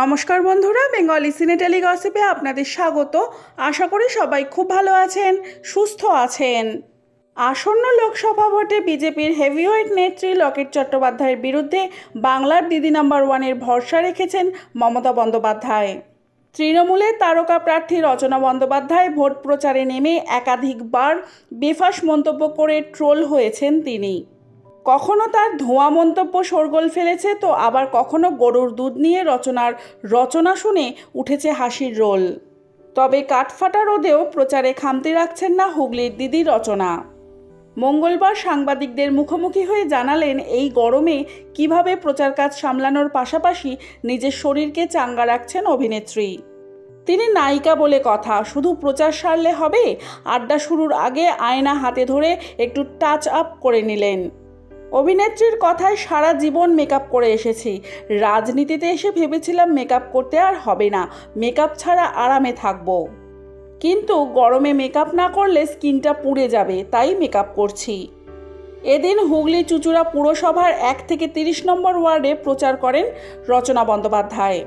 নমস্কার বন্ধুরা, বেঙ্গলি সিনেটালি গসিপে আপনাদের স্বাগত। আশা করি সবাই খুব ভালো আছেন, সুস্থ আছেন। আসন্ন লোকসভা ভোটে বিজেপির হেভিওয়েট নেত্রী লকেট চট্টোপাধ্যায়ের বিরুদ্ধে বাংলার দিদি নাম্বার ওয়ানের ভরসা রেখেছেন মমতা বন্দ্যোপাধ্যায়। তৃণমূলের তারকা প্রার্থী রচনা বন্দ্যোপাধ্যায় ভোট প্রচারে নেমে একাধিকবার বেফাস মন্তব্য করে ট্রোল হয়েছেন তিনি। কখনো তার ধোঁয়া মন্তব্য শোরগোল ফেলেছে তো আবার কখনো গরুর দুধ নিয়ে রচনার রচনা শুনে উঠেছে হাসির রোল। তবে কাঠফাটা রোদেও প্রচারে খামতি রাখছেন না হুগলির দিদি রচনা। মঙ্গলবার সাংবাদিকদের মুখোমুখি হয়ে জানালেন, এই গরমে কীভাবে প্রচার কাজ সামলানোর পাশাপাশি নিজের শরীরকে চাঙ্গা রাখছেন অভিনেত্রী। তিনি নায়িকা বলে কথা, শুধু প্রচার সারলে হবে? আড্ডা শুরুর আগে আয়না হাতে ধরে একটু টাচ আপ করে নিলেন। অভিনেত্রীর কথায় সারা জীবন মেকআপ করে এসেছি। রাজনীতিতে এসে ভেবেছিলাম মেকআপ করতে আর হবে না। মেকআপ ছাড়া আরামে থাকব। কিন্তু গরমে মেকআপ না করলে স্কিনটা পুড়ে যাবে, তাই মেকআপ করছি। এদিন হুগলি চুচুড়া পুরসভার এক থেকে তিরিশ নম্বর ওয়ার্ডে প্রচার করেন রচনা বন্দ্যোপাধ্যায়।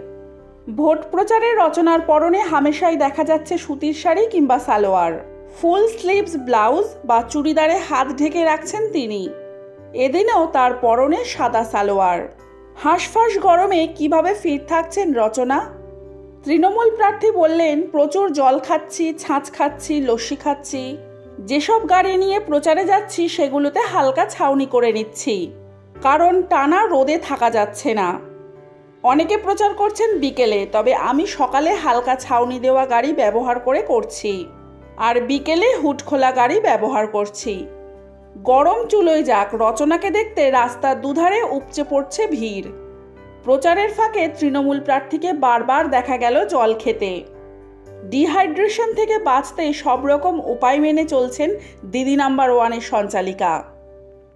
ভোট প্রচারে রচনার পরনে হামেশাই দেখা যাচ্ছে সুতির শাড়ি কিংবা সালোয়ার। ফুল স্লিভস, ব্লাউজ বা চুড়িদারে হাত ঢেকে রাখছেন তিনি। এদিনেও তার পরনে সাদা সালোয়ার। হাঁসফাঁস গরমে কীভাবে ফিট থাকছেন রচনা? তৃণমূল প্রার্থী বললেন, প্রচুর জল খাচ্ছি, ছাঁচ খাচ্ছি, লস্যি খাচ্ছি। যেসব গাড়ি নিয়ে প্রচারে যাচ্ছি, সেগুলোতে হালকা ছাউনি করে নিচ্ছি। কারণ টানা রোদে থাকা যাচ্ছে না। অনেকে প্রচার করছেন বিকেলে, তবে আমি সকালে হালকা ছাউনি দেওয়া গাড়ি ব্যবহার করে করছি। আর বিকেলে হুট খোলা গাড়ি ব্যবহার করছি। গরম চুলোয় যাক, রচনাকে দেখতে রাস্তার দুধারে উপচে পড়ছে ভিড়। প্রচারের ফাঁকে তৃণমূল প্রার্থীকে বারবার দেখা গেল জল খেতে। ডিহাইড্রেশন থেকে বাঁচতে সব রকম উপায় মেনে চলছেন দিদি নাম্বার ওয়ানের সঞ্চালিকা।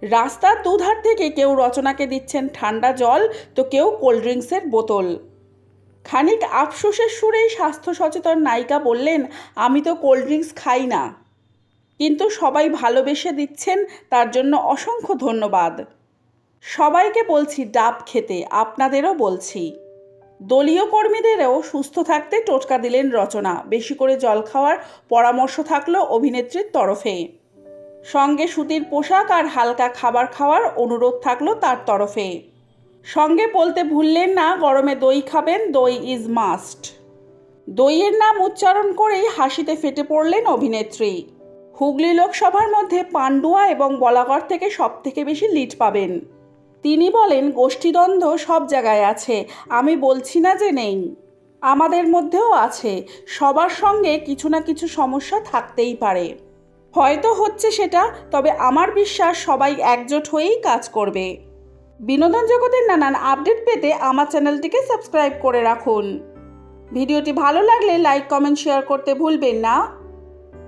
রাস্তার দুধার থেকে কেউ রচনাকে দিচ্ছেন ঠান্ডা জল, তো কেউ কোল্ড ড্রিঙ্কসের বোতল। খানিক আফসোসের সুরেই স্বাস্থ্য সচেতন নায়িকা বললেন, আমি তো কোল্ড ড্রিঙ্কস খাই না। কিন্তু সবাই ভালোবেসে দিচ্ছেন, তার জন্য অসংখ্য ধন্যবাদ। সবাইকে বলছি ডাব খেতে, আপনাদেরও বলছি। দলীয় কর্মীদেরও সুস্থ থাকতে টোটকা দিলেন রচনা, বেশি করে জল খাওয়ার পরামর্শ থাকল অভিনেত্রীর তরফে। সঙ্গে সুতির পোশাক আর হালকা খাবার খাওয়ার অনুরোধ থাকল তার তরফে। সঙ্গে বলতে ভুললেন না, গরমে দই খাবেন, দই ইজ মাস্ট দইয়ের নাম উচ্চারণ করেই হাসিতে ফেটে পড়লেন অভিনেত্রী। হুগলি লোকসভার মধ্যে পান্ডুয়া এবং বলাগড় থেকে সব থেকে বেশি লিড পাবেন। তিনি বলেন, গোষ্ঠীদ্বন্দ্ব সব জায়গায় আছে, আমি বলছি না যে নেই। আমাদের মধ্যেও আছে, সবার সঙ্গে কিছু না কিছু সমস্যা থাকতেই পারে। হয়তো হচ্ছে সেটা, তবে আমার বিশ্বাস সবাই একজোট হয়েই কাজ করবে। বিনোদন জগতের নানান আপডেট পেতে আমার চ্যানেলটিকে সাবস্ক্রাইব করে রাখুন। ভিডিওটি ভালো লাগলে লাইক, কমেন্ট, শেয়ার করতে ভুলবেন না।